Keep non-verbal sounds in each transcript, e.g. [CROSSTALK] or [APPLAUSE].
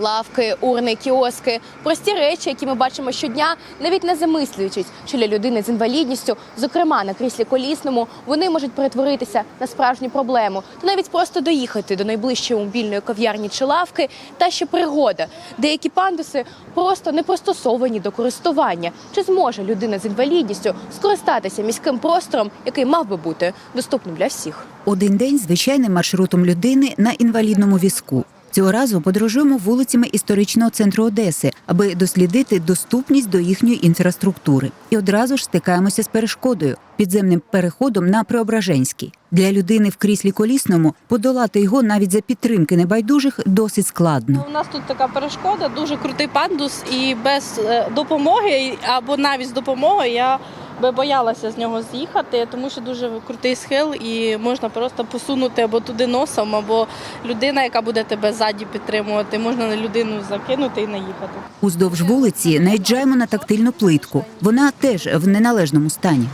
Лавки, урни, кіоски, прості речі, які ми бачимо щодня, навіть не замислюючись, що для людини з інвалідністю, зокрема на кріслі колісному, вони можуть перетворитися на справжню проблему, та навіть просто доїхати до найближчої мобільної кав'ярні чи лавки. Та ще пригода. Деякі пандуси просто не пристосовані до користування. Чи зможе людина з інвалідністю скористатися міським простором, який мав би бути доступним для всіх? Один день звичайним маршрутом людини на інвалідному візку. Цього разу подорожуємо вулицями історичного центру Одеси, аби дослідити доступність до їхньої інфраструктури. І одразу ж стикаємося з перешкодою підземним переходом на Преображенський. Для людини в кріслі колісному подолати його навіть за підтримки небайдужих досить складно. У нас тут така перешкода, дуже крутий пандус, і без е, допомоги або навіть з допомогою я би боялася з нього з'їхати, тому що дуже крутий схил і можна просто посунути або туди носом, або людина, яка буде тебе ззаді підтримувати, можна на людину закинути і наїхати. Уздовж вулиці наїжджаємо на тактильну плитку. Вона теж в неналежному стані.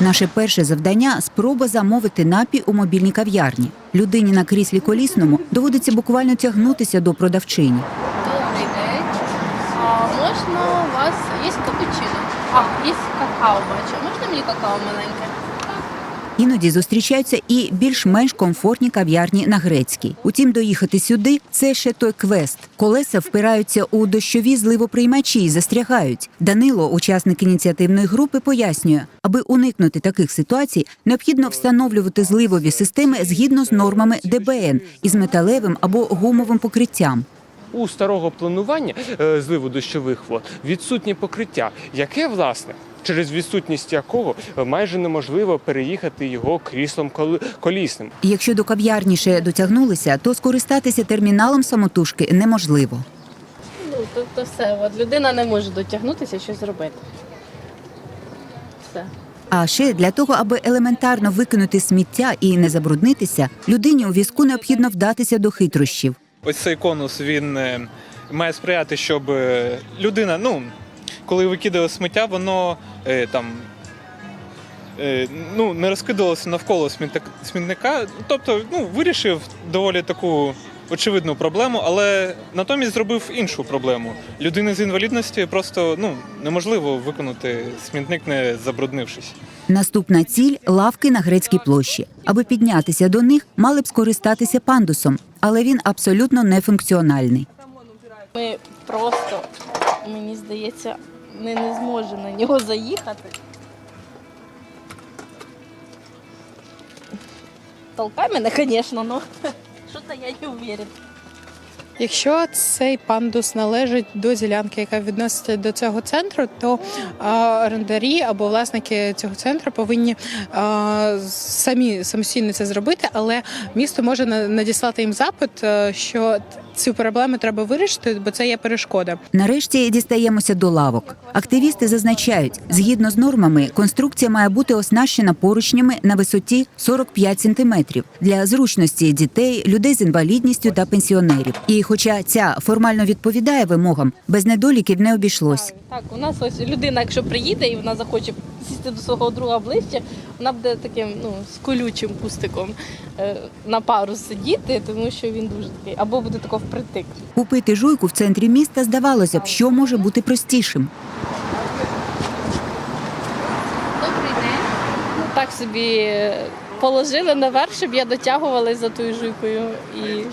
Наше перше завдання спроба замовити напій у мобільній кав'ярні. Людині на кріслі колісному доводиться буквально тягнутися до продавчині. Добрий день. А можна у вас є капучино? А, є какао, бачу. Можна мені какао маленьке? Іноді зустрічаються і більш-менш комфортні кав'ярні на грецькій. Утім, доїхати сюди це ще той квест. Колеса впираються у дощові зливоприймачі і застрягають. Данило, учасник ініціативної групи, пояснює, аби уникнути таких ситуацій, необхідно встановлювати зливові системи згідно з нормами ДБН із металевим або гумовим покриттям. У старого планування е, зливу дощових вод відсутнє покриття, яке власне. Через відсутність якого е, майже неможливо переїхати його кріслом колісним. Якщо до кав'ярні ще дотягнулися, то скористатися терміналом самотужки неможливо. Ну, тобто все, от людина не може дотягнутися щось зробити. Все. А ще для того, аби елементарно викинути сміття і не забруднитися, людині у візку необхідно вдатися до хитрощів. Ось цей конус він е, має сприяти, щоб е, людина, ну, коли викидає сміття, воно е, там. е, Ну, не розкидалося навколо смітник- смітника. Тобто, ну, вирішив доволі таку очевидну проблему, але натомість зробив іншу проблему. Людини з інвалідності просто ну, неможливо виконати смітник, не забруднившись. Наступна ціль лавки на грецькій площі. Аби піднятися до них, мали б скористатися пандусом, але він абсолютно нефункціональний. Ми просто, мені здається, ми не зможемо на нього заїхати. Толкай мене, звісно, але [LAUGHS] що-то я не уверена. Якщо цей пандус належить до ділянки, яка відноситься до цього центру, то орендарі або власники цього центру повинні самі самостійно це зробити, але місто може на- надіслати їм запит, е, що цю проблему треба вирішити, бо це є перешкода. Нарешті дістаємося до лавок. Активісти зазначають, згідно з нормами, конструкція має бути оснащена поручнями на висоті 45 сантиметрів для зручності дітей, людей з інвалідністю та пенсіонерів. І хоча ця формально відповідає вимогам, без недоліків не обійшлось. Так, у нас ось людина, якщо приїде і вона захоче сісти до свого друга ближче, вона буде таким ну, з колючим кустиком е, на пару сидіти, тому що він дуже такий, або буде тако впритик. Купити жуйку в центрі міста здавалося б, що може бути простішим. Добрий день. Ну, так собі е, положили наверх, щоб я дотягувалась за тою жуйкою. І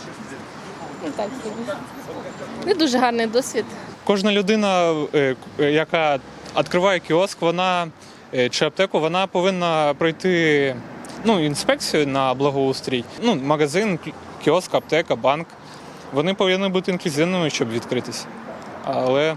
ну, так собі. Не дуже гарний досвід. Кожна людина, е, яка відкриває кіоск, вона чи аптеку, вона повинна пройти ну, інспекцію на благоустрій. Ну, магазин, кіоск, аптека, банк. Вони повинні бути інклюзивними, щоб відкритися. Але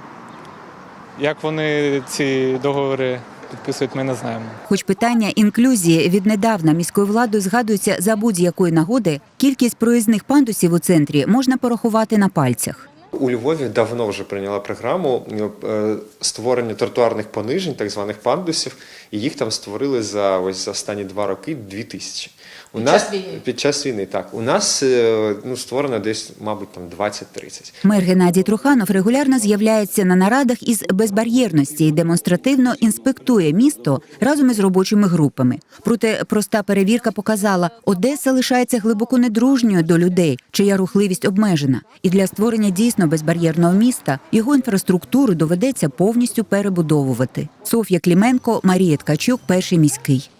як вони ці договори підписують, ми не знаємо. Хоч питання інклюзії віднедавна міською владою згадується за будь-якої нагоди, кількість проїзних пандусів у центрі можна порахувати на пальцях. У Львові давно вже прийняла програму е, створення тротуарних понижень, так званих пандусів, І їх там створили за ось за останні два роки дві тисячі. У Під нас час війни? під час війни, так. У нас е, ну, створено десь, мабуть, там 20-30. Мер Геннадій Труханов регулярно з'являється на нарадах із безбар'єрності і демонстративно інспектує місто разом із робочими групами. Проте проста перевірка показала, Одеса лишається глибоко недружньою до людей, чия рухливість обмежена. І для створення дійсно безбар'єрного міста його інфраструктуру доведеться повністю перебудовувати. Соф'я Кліменко, Марія Ткачук, перший міський.